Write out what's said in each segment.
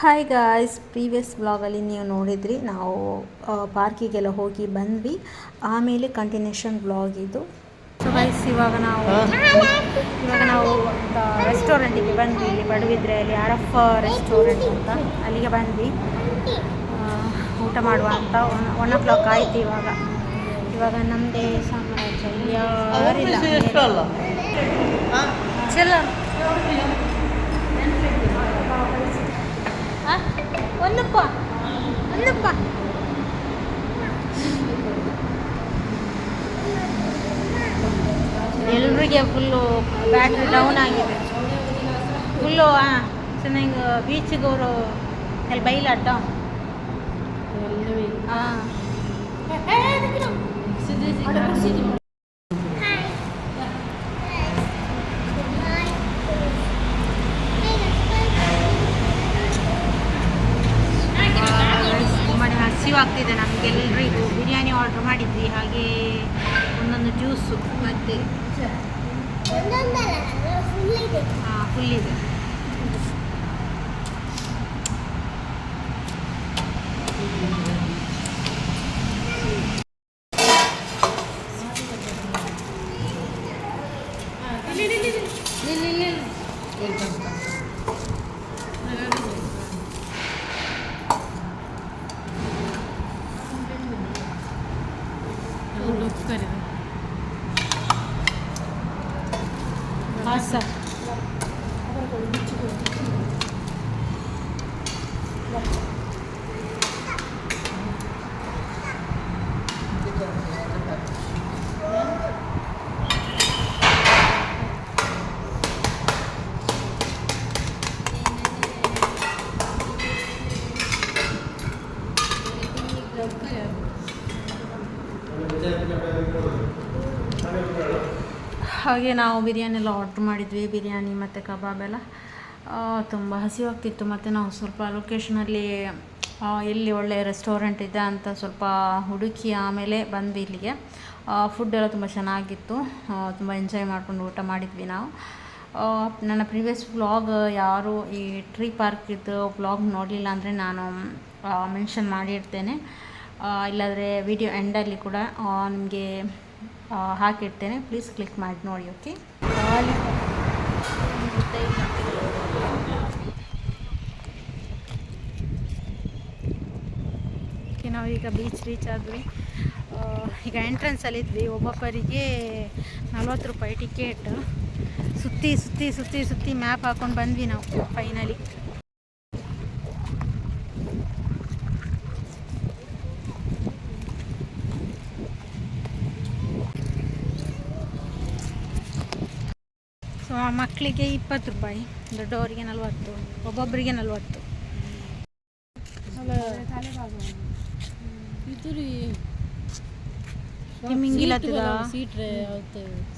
Hi guys previous ಬ್ಲಾಗಲ್ಲಿ ನೀವು ನೋಡಿದ್ರಿ ನಾವು ಪಾರ್ಕಿಗೆಲ್ಲ ಹೋಗಿ ಬಂದ್ವಿ. ಆಮೇಲೆ ಕಂಟಿನ್ಯೂಷನ್ ಬ್ಲಾಗ್ ಇದು. ಸೊ ಗೈಸ್ ಇವಾಗ ನಾವು ಇವಾಗ ನಾವು ರೆಸ್ಟೋರೆಂಟಿಗೆ ಬಂದ್ವಿ. ಇಲ್ಲಿ ಬಡವಿದ್ರೆಯಲ್ಲಿ ಆರ್ ಎಫ್ ರೆಸ್ಟೋರೆಂಟ್ ಅಂತ ಅಲ್ಲಿಗೆ ಬಂದ್ವಿ. ಊಟ ಮಾಡುವ ಅಂತ ಒನ್ ಒನ್ ಓ ಕ್ಲಾಕ್ ಆಯ್ತು ಇವಾಗ. ಇವಾಗ ನಮ್ಮದೇ ಸಾಮ್ರಾಜ್ಯ. ಯಾರಿಲ್ಲ. ಚಲೋ ಆ? ಒಂದಪ್ಪ ಒಂದಪ್ಪ ಎಲ್ರಿಗೆ ಫುಲ್ಲು ಬ್ಯಾಟ್ರಿ ಡೌನ್ ಆಗಿದೆ. ಫುಲ್ಲು ಹಾಂ ಚೆನ್ನಾಗಿ ಬೀಚಿಗೆ ಅವರು ಅಲ್ಲಿ ಬೈಲಾಟ ಹಾಂ ಆಗ್ತಿದೆ ನಮಗೆಲ್ಲರಿಗೂ ಬಿರಿಯಾನಿ ಆರ್ಡ್ರ್ ಮಾಡಿದ್ವಿ, ಹಾಗೆ ಒಂದೊಂದು ಜ್ಯೂಸು ಮತ್ತು? ಫುಲ್ ಇದೆ ಹಾಂ ಸರ್ ಹಾಗೆ ನಾವು ಬಿರಿಯಾನಿ ಎಲ್ಲ ಆರ್ಡ್ರ್ ಮಾಡಿದ್ವಿ, ಬಿರಿಯಾನಿ ಮತ್ತು ಕಬಾಬ್ ಎಲ್ಲ. ತುಂಬ ಹಸಿವಾಗ್ತಿತ್ತು ಮತ್ತು ನಾವು ಸ್ವಲ್ಪ ಲೊಕೇಶನಲ್ಲಿ ಎಲ್ಲಿ ಒಳ್ಳೆಯ ರೆಸ್ಟೋರೆಂಟ್ ಇದೆ ಅಂತ ಸ್ವಲ್ಪ ಹುಡುಕಿ ಆಮೇಲೆ ಬಂದ್ವಿ ಇಲ್ಲಿಗೆ. ಫುಡ್ ಎಲ್ಲ ತುಂಬ ಚೆನ್ನಾಗಿತ್ತು. ತುಂಬ ಎಂಜಾಯ್ ಮಾಡ್ಕೊಂಡು ಊಟ ಮಾಡಿದ್ವಿ ನಾವು. ನನ್ನ ಪ್ರೀವಿಯಸ್ ವ್ಲಾಗ್ ಯಾರು ಈ ಟ್ರೀ ಪಾರ್ಕಿದ್ದು ವ್ಲಾಗ್ ನೋಡಲಿಲ್ಲ ಅಂದರೆ ನಾನು ಮೆನ್ಷನ್ ಮಾಡಿರ್ತೇನೆ ಇಲ್ಲಾಂದರೆ ವಿಡಿಯೋ ಎಂಡಲ್ಲಿ ಕೂಡ ನಿಮಗೆ ಹಾಕಿರ್ತೇನೆ ಪ್ಲೀಸ್ ಕ್ಲಿಕ್ ಮಾಡಿ ನೋಡಿ ಓಕೆ ಓಕೆ ನಾವೀಗ ಬೀಚ್ ರೀಚ್ ಆದ್ವಿ. ಈಗ ಎಂಟ್ರೆನ್ಸಲ್ಲಿ ಇದ್ವಿ. ಒಬ್ಬೊಬ್ಬರಿಗೆ ನಲ್ವತ್ತು ರೂಪಾಯಿ ಟಿಕೆಟ್ ಸುತ್ತಿ ಸುತ್ತಿ ಸುತ್ತಿ ಸುತ್ತಿ ಮ್ಯಾಪ್ ಹಾಕೊಂಡು ಬಂದ್ವಿ ನಾವು ಫೈನಲಿ ಸೊ ಮಕ್ಕಳಿಗೆ ಇಪ್ಪತ್ತು ರೂಪಾಯಿ ದೊಡ್ಡವರಿಗೆ ನಲವತ್ತು ಒಬ್ಬೊಬ್ಬರಿಗೆ ನಲವತ್ತು.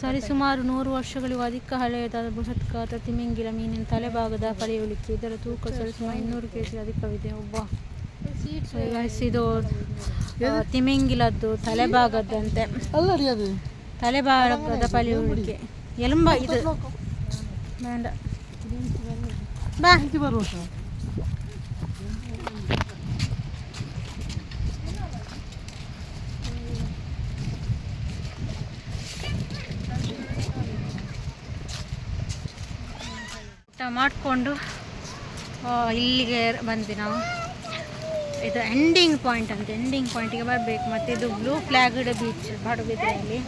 ಸರಿ ಸುಮಾರು ನೂರು ವರ್ಷಗಳಿಗೂ ಅಧಿಕ ಹಳೆಯದಾದ ಬೃಹತ್ಕಾರದ ತಿಮಿಂಗಿಲ ಮೀನಿನ ತಲೆಭಾಗದ ಪಡೆಯುಳಿಕೆ ಇದರ ತೂಕ ಸರಿಸುಮಾರು ಇನ್ನೂರು ಕೆ ಜಿ ಅಧಿಕವಿದೆ. ಒಬ್ಬ ಇದು ತಿಮಿಂಗಿಲದ್ದು ತಲೆಭಾಗದಂತೆ. ತಲೆಭಾಗದ ಪಳೆಯುಳಿಕೆ ಎಲುಂಬ ಇದು ಬರುವ ಸರ್ ಊಟ ಮಾಡಿಕೊಂಡು ಇಲ್ಲಿಗೆ ಬಂದ್ವಿ ನಾವು ಇದು ಎಂಡಿಂಗ್ ಪಾಯಿಂಟ್ ಅಂತ ಎಂಡಿಂಗ್ ಪಾಯಿಂಟಿಗೆ ಬರಬೇಕು ಮತ್ತು ಇದು ಬ್ಲೂ ಫ್ಲ್ಯಾಗ್ಡ್ ಬೀಚ್ ಪಡುಬಿದ್ರೆಯಲ್ಲಿ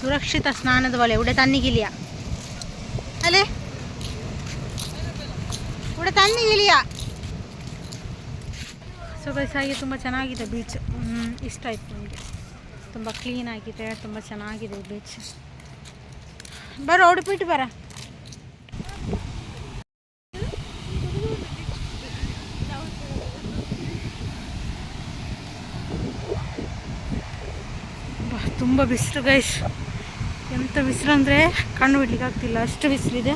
ಸುರಕ್ಷಿತ ಸ್ನಾನದ പോലെ ಉಡೆ ತನ್ನಿಗಿಲಿಯ അല്ലേ ಉಡೆ ತನ್ನಿಗಿಲಿಯ ಸೊ ಗೈಸ್ ಹಾಗೆ ತುಂಬ ಚೆನ್ನಾಗಿದೆ ಬೀಚ್ ಇಷ್ಟ ಆಯಿತು ನನಗೆ ತುಂಬ ಕ್ಲೀನ್ ಆಗಿದೆ, ತುಂಬ ಚೆನ್ನಾಗಿದೆ ಬೀಚ್ ಬರೋ ಉಡುಪಿಟ್ಟು ಬರ. ತುಂಬ ಬಿಸಿಲು ಗೈಸ್ ಎಂಥ ಬಿಸಿಲು ಅಂದರೆ ಕಣ್ಣು ಬಿಡ್ಲಿಕ್ಕೆ ಆಗ್ತಿಲ್ಲ ಅಷ್ಟು ಬಿಸಿಲಿದೆ.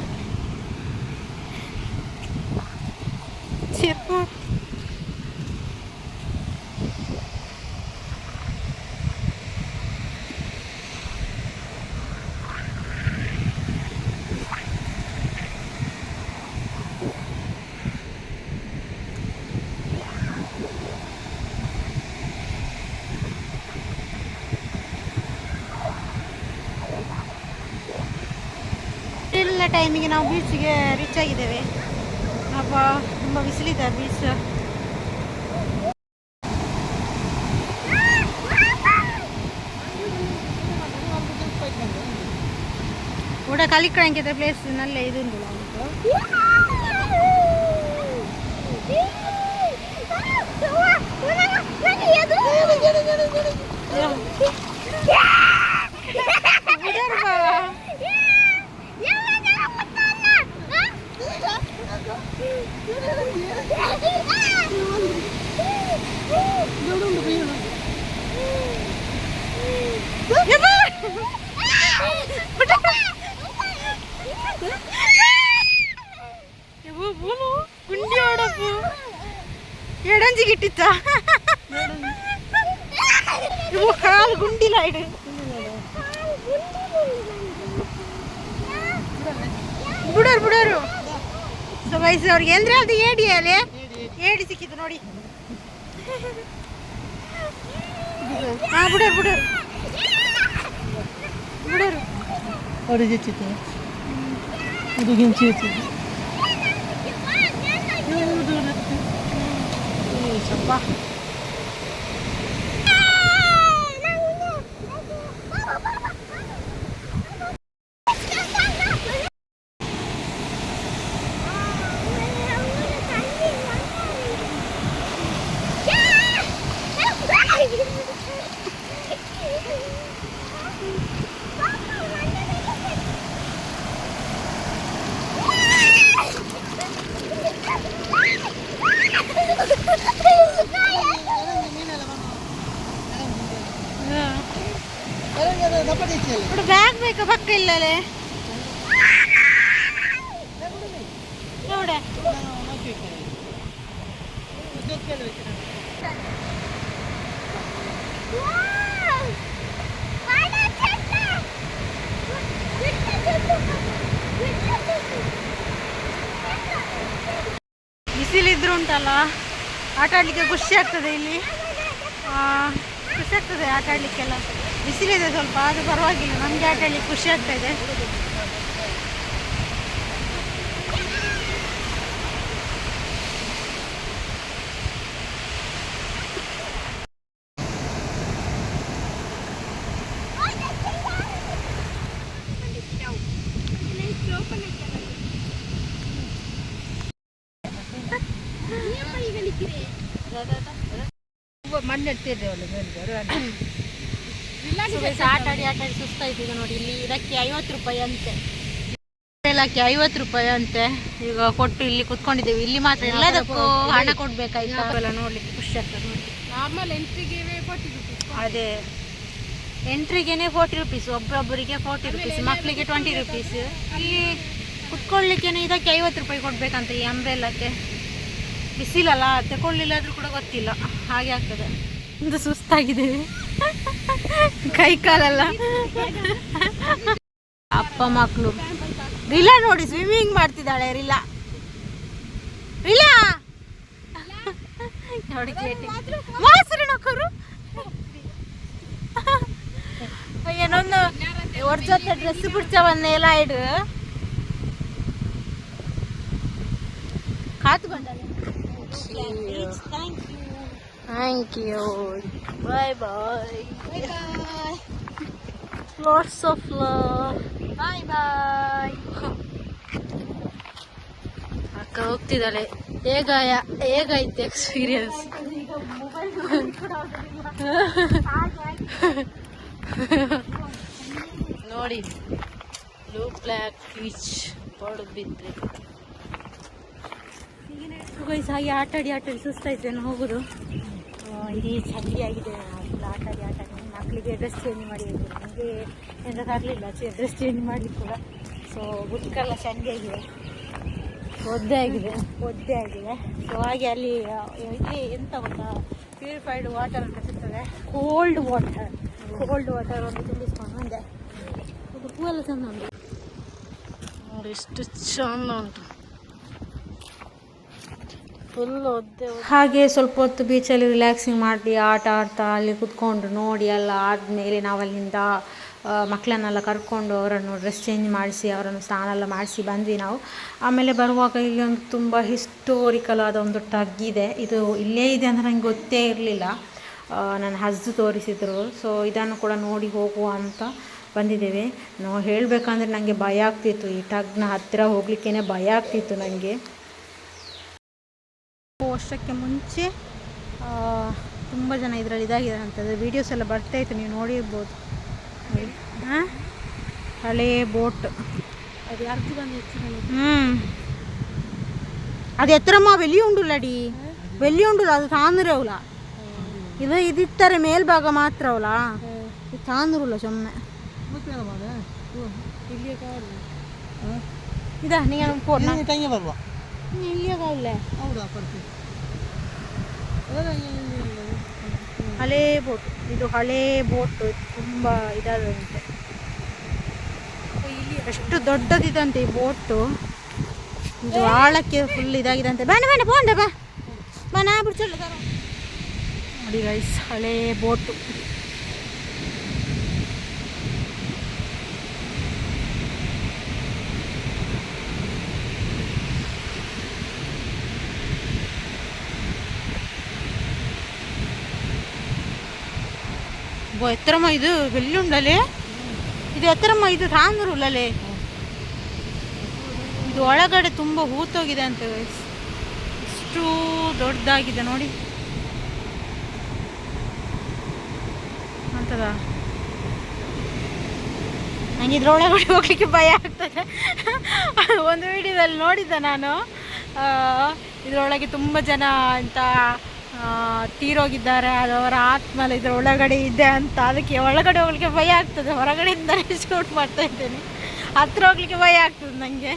ಚೆಪ್ಪು ಸಾಯಂಕಾಲ ಟೈಮಿಗೆ ನಾವು ಬೀಚ್ಗೆ ರೀಚ್ ಆಗಿದ್ದೇವೆ. ಅಪ್ಪ, ತುಂಬ ಬಿಸಿಲಿದೆ ಬೀಚ್ ಕೂಡ ಕಲಿಕಂಕಿದ ಪ್ಲೇಸ್ ನಲ್ಲೇ ಇದು ಉಂಟು ಗುಂಡಿ ಓಡಪ್ಪು ಎಡಂಜಿಗೆ ಇಟ್ಟಿತ್ತ? ಇವು ಕಾಲು ಗುಂಡಿಲ ಇಡು. ಬಿಡೋರು ಬಿಡೋರು. ಸೊ ವಯಸ್ಸು ಅವ್ರಿಗೆ ಅಂದ್ರೆ ಅದು ಏಡಿ ಅಲೆ ಏಡಿ ಸಿಕ್ಕಿತ್ತು ನೋಡಿ. ಹಾ, ಬಿಡೋರು ಬಿಡೋರು. ಬಿಡೋರು. ಅವ್ರಿಗೆ 我都给你接走。你看到有。有。嗯，行吧。ನೋಡೆ ಬಿಸಿಲಿದ್ರು ಉಂಟಲ್ಲ? ಆಟ ಆಡ್ಲಿಕ್ಕೆ ಖುಷಿ ಆಗ್ತದೆ ಇಲ್ಲಿ? ಖುಷಿ ಆಗ್ತದೆ ಆಟ ಆಡ್ಲಿಕ್ಕೆಲ್ಲ ಬಿಸಿಲಿದೆ ಸ್ವಲ್ಪ ಅದು ಪರವಾಗಿಲ್ಲ ನಮಗೆ ಆಟ ಆಡ್ಲಿಕ್ಕೆ ಖುಷಿ ಆಗ್ತಾ ಇದೆ ಮಣ್ಣು ಎಡ್ತಿದ್ದೆ ಒಳ್ಳೆ ಆಟ ಆಡಿ ಆಟ ಆಡಿ ಸುಸ್ತಾಯ್ತು ಈಗ ನೋಡಿ. ಇಲ್ಲಿ ಇದಕ್ಕೆ ಐವತ್ತು ರೂಪಾಯಿ ಅಂತೆ. ಎಲ್ಲಕ್ಕೆ ಐವತ್ತು ರೂಪಾಯಿ ಅಂತೆ. ಈಗ ಕೊಟ್ಟು ಇಲ್ಲಿ ಕುತ್ಕೊಂಡಿದ್ದೇವೆ. ಇಲ್ಲಿ ಮಾತ್ರ ಎಲ್ಲದಕ್ಕೂ ಹಣ ಕೊಡ್ಬೇಕಾಯ್ತು? ನೋಡ್ಲಿಕ್ಕೆ ಖುಷಿ ಆಗ್ತದೆ ನೋಡಿ. ನಾರ್ಮಲ್ ಎಂಟ್ರಿಗೆ ಫಾರ್ಟಿ ರುಪೀಸ್ ಅದೇ. ಎಂಟ್ರಿಗೆನೆ ಫೋರ್ಟಿ ರುಪೀಸ್ ಒಬ್ಬೊಬ್ಬರಿಗೆ ಫೋರ್ಟಿ ರುಪೀಸ್ ಮಕ್ಕಳಿಗೆ ಟ್ವೆಂಟಿ ರುಪೀಸ್ ಇಲ್ಲಿ ಕುತ್ಕೊಳ್ಳಿಕ್ಕೇನೆ ಇದಕ್ಕೆ ಐವತ್ತು ರೂಪಾಯಿ ಕೊಡ್ಬೇಕಂತ ಈ ಅಂಬ್ರೆಲ್ಲಕ್ಕೆ ಬಿಸಿಲಲ್ಲ ತಗೊಳ್ಳಿಲ್ಲಾದ್ರೂ ಕೂಡ ಗೊತ್ತಿಲ್ಲ. ಹಾಗೆ ಆಗ್ತದೆ. ಒಂದು ಸುಸ್ತಾಗಿದ್ದೀವಿ ಕೈ ಕಾಲಲ್ಲ ಅಪ್ಪ ಮಕ್ಕಳು ರಿಲಾ ನೋಡಿ ಸ್ವಿಮ್ಮಿಂಗ್ ಮಾಡ್ತಿದ್ದಾಳೆ ರಿಲಾ. ರಿಲಾ! ನೋಡಿ ಮಾಸರಿ ಏನೊಂದು ಜೊತೆ ಡ್ರೆಸ್ ಎಲ್ಲ ಇಡು. ಕಾತು ಬಂದಲೆ thank you bye bye lots of love. Bye bye. ಅಕ್ಕ ಹೋಗ್ತಿದ್ದಾಳೆ. ಹೇಗಾಯ ಹೇಗಾಯ್ತು ಎಕ್ಸ್ಪೀರಿಯನ್ಸ್ ನೋಡಿ. ಬ್ಲೂ ಬ್ಲ್ಯಾಕ್ ಬೀಚ್ ಬಿದ್ದರೆ ಗೈಸ್ ಹಾಗೆ ಆಟಾಡಿ ಆಟಾಡಿ ಆಟ ಆಡಿ ಸುಸ್ತಾಯ್ತು ಏನು ಹೋಗೋದು. ಇಲ್ಲಿ ಚಳಿ ಆಗಿದೆ ಇಲ್ಲ ಆಟ ಆಡಿ ಆಟ ಆಡಿ ಮಕ್ಕಳಿಗೆ ಡ್ರೆಸ್ ಚೇಂಜ್ ಮಾಡಿ ನನಗೆ ಎಂದಾಗಲಿಲ್ಲ ತರಲಿಲ್ಲ ಡ್ರೆಸ್ ಚೇಂಜ್ ಮಾಡಲಿಕ್ಕೆ ಕೂಡ. ಸೊ ಬುಕ್ಕೆಲ್ಲ ಚಂಡಿ ಆಗಿದೆ. ಒದ್ದೆ ಆಗಿದೆ. ಒದ್ದೆ ಆಗಿದೆ. ಸೊ ಹಾಗೆ ಅಲ್ಲಿ ಇಲ್ಲಿ ಎಂತ ಗೊತ್ತಾ? ಪ್ಯೂರಿಫೈಡ್ ವಾಟರ್ ಅಂತ ಸಿಗ್ತದೆ. ಕೋಲ್ಡ್ ವಾಟರ್ ಕೋಲ್ಡ್ ವಾಟರ್ ಒಂದು ತುಂಬಿಸ್ಕೊಂಡು ಬಂದೆ ಅದು ಹೂವೆಲ್ಲ ಚೆಂದ ಉಂಟು. ನೋಡಿ ಎಷ್ಟು ಚೆಂದ ಉಂಟು. ಹಾಗೆ ಸ್ವಲ್ಪ ಹೊತ್ತು ಬೀಚಲ್ಲಿ ರಿಲ್ಯಾಕ್ಸಿಂಗ್ ಮಾಡಿ ಆಟ ಆಡ್ತಾ ಅಲ್ಲಿ ಕುತ್ಕೊಂಡು ನೋಡಿ ಎಲ್ಲ ಆದಮೇಲೆ ನಾವು ಅಲ್ಲಿಂದ ಮಕ್ಕಳನ್ನೆಲ್ಲ ಕರ್ಕೊಂಡು ಅವರನ್ನು ಡ್ರೆಸ್ ಚೇಂಜ್ ಮಾಡಿಸಿ, ಅವರನ್ನು ಸ್ನಾನ ಎಲ್ಲ ಮಾಡಿಸಿ ಬಂದ್ವಿ ನಾವು. ಆಮೇಲೆ ಬರುವಾಗ ಇಲ್ಲಿ ಒಂದು ತುಂಬ ಹಿಸ್ಟೋರಿಕಲ್ ಆದ ಒಂದು ಟಗ್ ಇದೆ. ಇದು ಇಲ್ಲೇ ಇದೆ ಅಂತ ನನಗೆ ಗೊತ್ತೇ ಇರಲಿಲ್ಲ. ನನ್ನ ಹಸ್ದು ತೋರಿಸಿದರು. ಸೊ ಇದನ್ನು ಕೂಡ ನೋಡಿ ಹೋಗುವ ಅಂತ ಬಂದಿದ್ದೇವೆ. ನಾವು ಹೇಳಬೇಕಂದ್ರೆ ನನಗೆ ಭಯ ಆಗ್ತಿತ್ತು. ಈ ಟಗ್ನ ಹತ್ತಿರ ಹೋಗಲಿಕ್ಕೇ ಭಯ ಆಗ್ತಿತ್ತು ನನಗೆ ವರ್ಷಕ್ಕೆ ಮುಂಚೆ ತುಂಬ ಜನ ಇದರಲ್ಲಿ ಇದಾಗಿದ್ದಾರೆ ಅಂತಂದರೆ ವೀಡಿಯೋಸ್ ಎಲ್ಲ ಬರ್ತಾಯಿತ್ತು ನೀವು ನೋಡಿರ್ಬೋದು ಹಾಂ ಹಳೆ ಬೋಟ್ ಅದು ಯಾರ್ದು ಹ್ಞೂ അത് എത്രമാ വലിയുണ്ടല്ലടി വലിയുണ്ടല്ലോ അത് താന്നിരവുല ഇത് ഇത് ഇത്ര മേൽഭാഗം മാത്രവുല ഇത് താന്നിരുള്ള ചുമ ഇതാ നിങ്ങൾ ഇല്ല കാവില്ലേ ಹಳೇ ಬೋಟ್, ಇದು ಹಳೆ ಬೋಟ್, ತುಂಬ ಇದಾದಂತೆ. ಎಷ್ಟು ದೊಡ್ಡದಿದಂತೆ ಈ ಬೋಟು. ಇದು ಆಳಕ್ಕೆ ಫುಲ್ ಇದಾಗಿದೆ ಅಂತೆ ಬೇಡ ಬೇಡ ಬೋಂಡ ಬಾ. ಬಾ, ನಾ ಬಿಡ್ಸಲ್ಲ ನೋಡಿ ಗೈಸ್ ಹಳೇ ಬೋಟು. ಬೋ ಎತ್ತರಮ್ಮ, ಇದು ಉಂಡಲೆ ಇದು ಎತ್ತರಮ್ಮ, ಇದು ತಾಂದ್ರುಲ್ಲಲೆ ಇದು ಒಳಗಡೆ ತುಂಬ ಹೂತೋಗಿದೆ ಅಂತ. ಇಷ್ಟು ದೊಡ್ಡದಾಗಿದೆ ನೋಡಿ. ಅಂತದ? ನನಗೆ ಇದ್ರೊಳಗಡೆ ಹೋಗ್ಲಿಕ್ಕೆ ಭಯ ಆಗ್ತದೆ. ಒಂದು ವಿಡಿಯೋದಲ್ಲಿ ನೋಡಿದ್ದೆ ನಾನು. ಇದರೊಳಗೆ ತುಂಬ ಜನ ಅಂತ ತೀರೋಗಿದ್ದಾರೆ ಅದು ಅವರ ಆತ್ಮ ಎಲ್ಲ ಇದ್ರ ಒಳಗಡೆ ಇದೆ ಅಂತ. ಅದಕ್ಕೆ ಒಳಗಡೆ ಹೋಗ್ಲಿಕ್ಕೆ ಭಯ ಆಗ್ತದೆ. ಹೊರಗಡೆಯಿಂದಲೇ ಶೂಟ್ ಮಾಡ್ತಾ ಇದ್ದೇನೆ. ಹತ್ರ ಹೋಗ್ಲಿಕ್ಕೆ ಭಯ ಆಗ್ತದೆ ನನಗೆ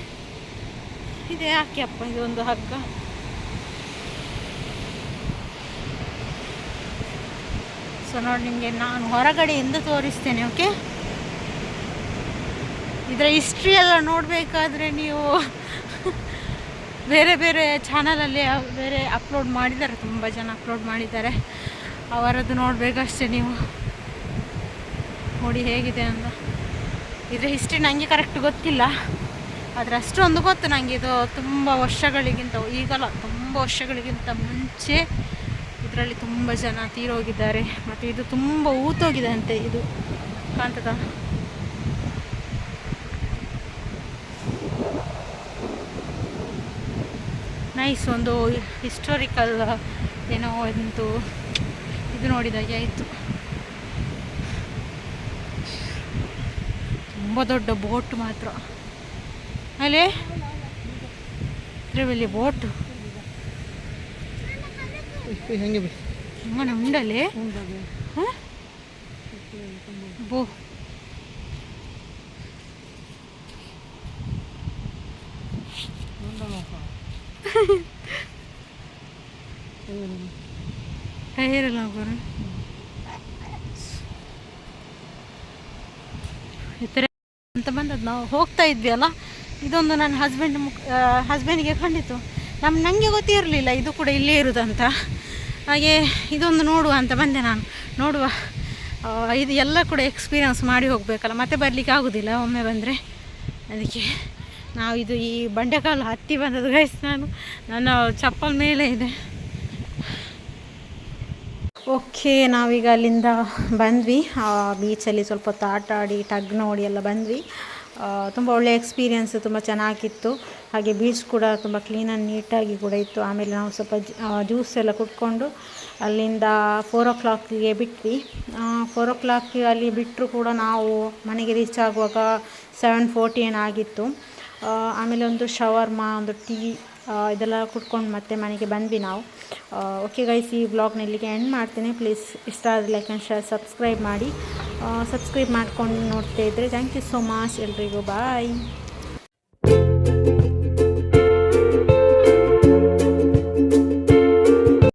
ಇದು ಯಾಕೆ ಅಪ್ಪ, ಇದು ಒಂದು ಹಗ್ಗ. ಸೊ ನೋಡಿ ನಿಮಗೆ ನಾನು ಹೊರಗಡೆಯಿಂದ ತೋರಿಸ್ತೇನೆ ಓಕೆ ಇದರ ಹಿಸ್ಟ್ರಿ ಎಲ್ಲ ನೋಡಬೇಕಾದ್ರೆ ನೀವು ಬೇರೆ ಬೇರೆ ಚಾನಲಲ್ಲಿ ಬೇರೆ ಅಪ್ಲೋಡ್ ಮಾಡಿದ್ದಾರೆ, ತುಂಬ ಜನ ಅಪ್ಲೋಡ್ ಮಾಡಿದ್ದಾರೆ. ಅವರದ್ದು ನೋಡಬೇಕಷ್ಟೇ ನೀವು. ನೋಡಿ ಹೇಗಿದೆ ಅಂತ. ಇದರ ಹಿಸ್ಟ್ರಿ ನನಗೆ ಕರೆಕ್ಟ್ ಗೊತ್ತಿಲ್ಲ. ಆದರೆ ಅಷ್ಟೊಂದು ಗೊತ್ತು ನನಗೆ ಇದು ತುಂಬ ವರ್ಷಗಳಿಗಿಂತ, ಈಗಲ್ಲ ತುಂಬ ವರ್ಷಗಳಿಗಿಂತ ಮುಂಚೆ ಇದರಲ್ಲಿ ತುಂಬ ಜನ ತೀರೋಗಿದ್ದಾರೆ. ಮತ್ತು ಇದು ತುಂಬ ಊತೋಗಿದೆ ಅಂತೆ ಇದು ಕಾಣ್ತದ ನೈಸ್ ಒಂದು ಹಿಸ್ಟೋರಿಕಲ್ ಏನೋ ಒಂದು ಇದು ನೋಡಿದಾಗೆ ಆಯಿತು. ತುಂಬ ದೊಡ್ಡ ಬೋಟ್ ಮಾತ್ರ. ಅಲ್ಲೇ ಇದ್ರಲ್ಲಿ ಬೋಟ್? ಹೆಂಗೆ ಹಾಂ? ಬೋ. ಎತ್ತರ ಅಂತ ಬಂದದ್ದು. ನಾವು ಹೋಗ್ತಾ ಇದ್ವಿ ಅಲ್ಲ? ಇದೊಂದು ನನ್ನ ಹಸ್ಬೆಂಡ್ ಮುಖ ಹಸ್ಬೆಂಡಿಗೆ ಕಂಡಿತು. ನಮ್ಮ ನನಗೆ ಗೊತ್ತಿರಲಿಲ್ಲ, ಇದು ಕೂಡ ಇಲ್ಲೇ ಇರೋದಂತ. ಹಾಗೆ ಇದೊಂದು ನೋಡುವ ಅಂತ ಬಂದೆ ನಾನು. ನೋಡುವ. ಇದು ಎಲ್ಲ ಕೂಡ ಎಕ್ಸ್ಪೀರಿಯನ್ಸ್ ಮಾಡಿ ಹೋಗಬೇಕಲ್ಲ. ಮತ್ತೆ ಬರಲಿಕ್ಕೆ ಆಗೋದಿಲ್ಲ, ಒಮ್ಮೆ ಬಂದರೆ. ಅದಕ್ಕೆ. ನಾವು ಇದು ಈ ಬಂಡೆಕಾಲು ಹತ್ತಿ ಬಂದದ್ದು ಗೈಸ್ ನಾನು ನನ್ನ ಚಪ್ಪಲ್ ಮೇಲೆ ಇದೆ. ಓಕೆ ನಾವೀಗ ಅಲ್ಲಿಂದ ಬಂದ್ವಿ. ಬೀಚಲ್ಲಿ ಸ್ವಲ್ಪ ಹೊತ್ತು ಆಟ ಆಡಿ ಟಗ್ ನೋಡಿ ಎಲ್ಲ ಬಂದ್ವಿ. ತುಂಬ ಒಳ್ಳೆಯ ಎಕ್ಸ್ಪೀರಿಯೆನ್ಸ್ ತುಂಬ ಚೆನ್ನಾಗಿತ್ತು. ಹಾಗೆ ಬೀಚ್ ಕೂಡ ತುಂಬ ಕ್ಲೀನ್ ಆ್ಯಂಡ್ ನೀಟಾಗಿ ಕೂಡ ಇತ್ತು. ಆಮೇಲೆ ನಾವು ಸ್ವಲ್ಪ ಜ್ಯೂಸ್ ಎಲ್ಲ ಕುಟ್ಕೊಂಡು ಅಲ್ಲಿಂದ ಫೋರ್ ಓ ಕ್ಲಾಕಿಗೆ ಬಿಟ್ವಿ. ಫೋರ್ ಓ ಕ್ಲಾಕ್ ಅಲ್ಲಿ ಬಿಟ್ಟರು ಕೂಡ ನಾವು ಮನೆಗೆ ರೀಚ್ ಆಗುವಾಗ ಸೆವೆನ್ ಫೋರ್ಟಿ ಏನಾಗಿತ್ತು ಆ, ಆಮೇಲೆ ಒಂದು ಶವರ್ಮ, ಒಂದು ಟೀ ಇದೆಲ್ಲ ಕುಟ್ಕೊಂಡು ಮತ್ತೆ ಮನೆಗೆ ಬಂದ್ವಿ ನಾವು. ಓಕೆ ಗೈಸ್ ಈ ಬ್ಲಾಗ್ನ ಇಲ್ಲಿಗೆ ಎಂಡ್ ಮಾಡ್ತೀನಿ. ಪ್ಲೀಸ್ ಇಷ್ಟ ಆದರೆ ಲೈಕ್ ಆ್ಯಂಡ್ ಶೇರ್ ಸಬ್ಸ್ಕ್ರೈಬ್ ಮಾಡಿ. ಸಬ್ಸ್ಕ್ರೈಬ್ ಮಾಡ್ಕೊಂಡು ನೋಡ್ತಾ ಇದ್ದರೆ ಥ್ಯಾಂಕ್ ಯು ಸೋ ಮಚ್ ಎಲ್ರಿಗೂ. ಬಾಯ್